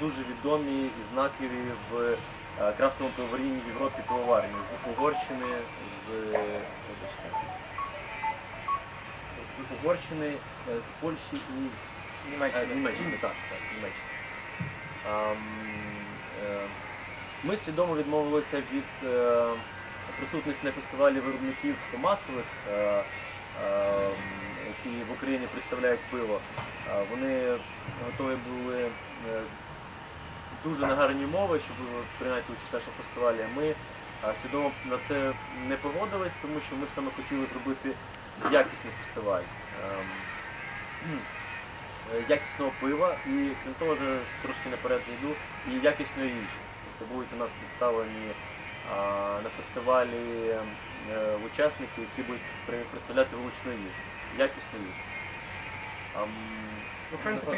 дуже відомі і знакові в е, крафтовому пивоварінні в Європі пивоварні з Угорщини, з, з Угорщини, е, з Польщі і Німеччини. З Німеччини, так, так, Німеччини. Е, Ми свідомо відмовилися від е, присутності на фестивалі виробників масових, е, е, Україні представляють пиво. Вони готові були е, дуже на гарні умови, щоб прийняти участь в нашому фестивалі. Ми свідомо на це не погодились, тому що ми саме хотіли зробити якісний фестиваль. Ем, е, Якісного пива і крім того, вже трошки наперед зайду, і якісної їжі. Тобто будуть у нас представлені на фестивалі е, учасники, які будуть представляти вуличну їжу, якісну їжу. Ам, Ну, в принципі,